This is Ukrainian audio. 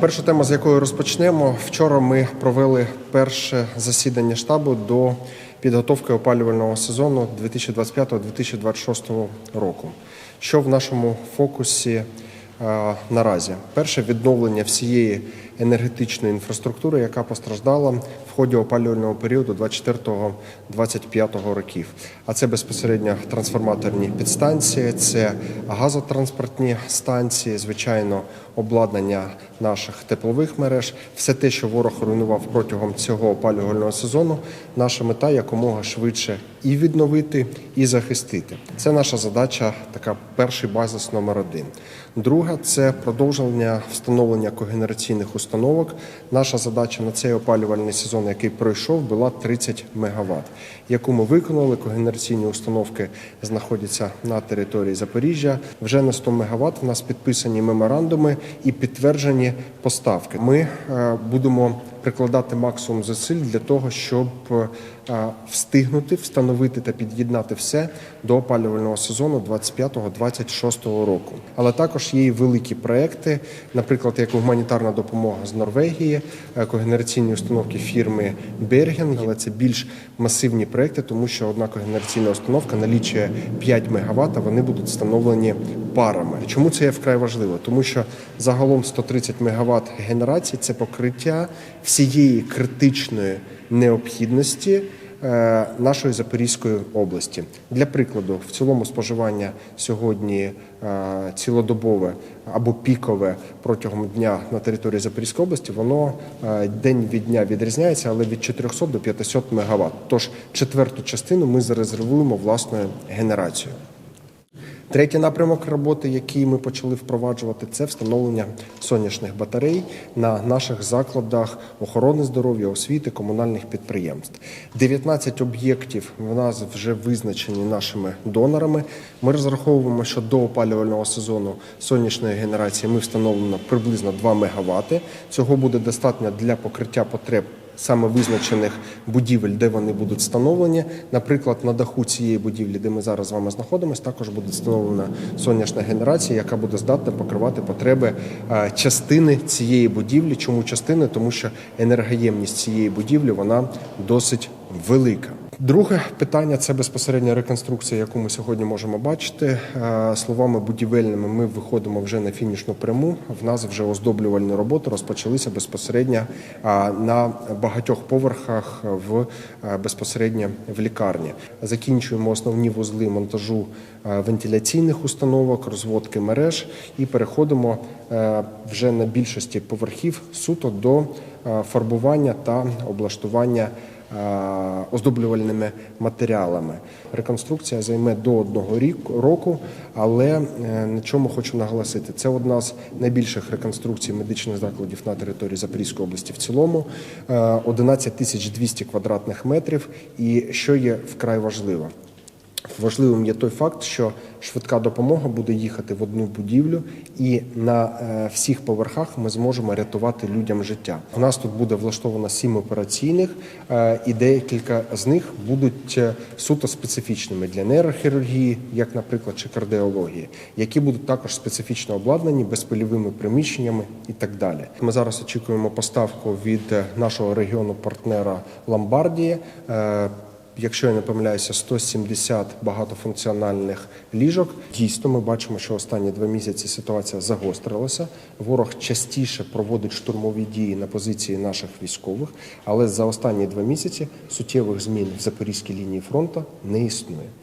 Перша тема, з якої розпочнемо. Вчора ми провели перше засідання штабу до підготовки опалювального сезону 2025-2026 року. Що в нашому фокусі а, наразі? Перше відновлення всієї енергетичної інфраструктури, яка постраждала в ході опалювального періоду 24-25 років. А це безпосередньо трансформаторні підстанції, це газотранспортні станції, звичайно, обладнання наших теплових мереж, все те, що ворог руйнував протягом цього опалювального сезону. Наша мета якомога швидше і відновити, і захистити. Це наша задача, така перший базис номер один. Друга це продовження встановлення когенераційних установок. Наша задача на цей опалювальний сезон, який пройшов, була 30 МВт, яку ми виконали. Когенераційні установки знаходяться на території Запоріжжя. Вже на 100 МВт у нас підписані меморандуми і підтверджені поставки. Ми е, будемо прикладати максимум зусиль для того, щоб е, встигнути встановити та під'єднати все до опалювального сезону 25-26 року. Але також є і великі проекти, наприклад, як гуманітарна допомога з Норвегії, е, когенераційні установки фірми Берген, але це більш масивні проекти, тому що одна когенераційна установка налічує 5 МВт, а вони будуть встановлені парами. Чому це є вкрай важливо? Тому що загалом 130 МВт генерації це покриття всієї критичної необхідності е, нашої Запорізької області. Для прикладу, в цілому споживання сьогодні е, цілодобове або пікове протягом дня на території Запорізької області, воно е, день від дня відрізняється, але від 400 до 500 МВт. Тож четверту частину ми зарезервуємо власною генерацією. Третій напрямок роботи, який ми почали впроваджувати, це встановлення сонячних батарей на наших закладах охорони здоров'я, освіти, комунальних підприємств. 19 об'єктів в нас вже визначені нашими донорами. Ми розраховуємо, що до опалювального сезону сонячної генерації ми встановлено приблизно 2 МВт. Цього буде достатньо для покриття потреб саме визначених будівель, де вони будуть встановлені. Наприклад, на даху цієї будівлі, де ми зараз з вами знаходимося, також буде встановлена сонячна генерація, яка буде здатна покривати потреби е, частини цієї будівлі. Чому частини? Тому що енергоємність цієї будівлі вона досить велика. Друге питання це безпосередня реконструкція, яку ми сьогодні можемо бачити. Е, Словами будівельними, ми виходимо вже на фінішну пряму. В нас вже оздоблювальні роботи розпочалися безпосередньо на багатьох поверхах в е, безпосередньо в лікарні. Закінчуємо основні вузли монтажу е, вентиляційних установок, розводки мереж і переходимо вже на більшості поверхів суто до фарбування та облаштування оздоблювальними матеріалами. Реконструкція займе до одного рік- року, але е, на чому хочу наголосити, це одна з найбільших реконструкцій медичних закладів на території Запорізької області в цілому. Е, 11 тисяч 200 квадратних метрів. І що є вкрай важливо? Важливим є той факт, що швидка допомога буде їхати в одну будівлю, і на е, всіх поверхах ми зможемо рятувати людям життя. У нас тут буде влаштовано сім операційних, е, і декілька з них будуть е, суто специфічними для нейрохірургії, як, наприклад, чи кардіології, які будуть також специфічно обладнані безпильовими приміщеннями і так далі. Ми зараз очікуємо поставку від нашого регіону партнера Ломбардії. Якщо я не помиляюся, 170 багатофункціональних ліжок. Дійсно, ми бачимо, що останні два місяці ситуація загострилася. Ворог частіше проводить штурмові дії на позиції наших військових, але за останні два місяці суттєвих змін в запорізькій лінії фронту не існує.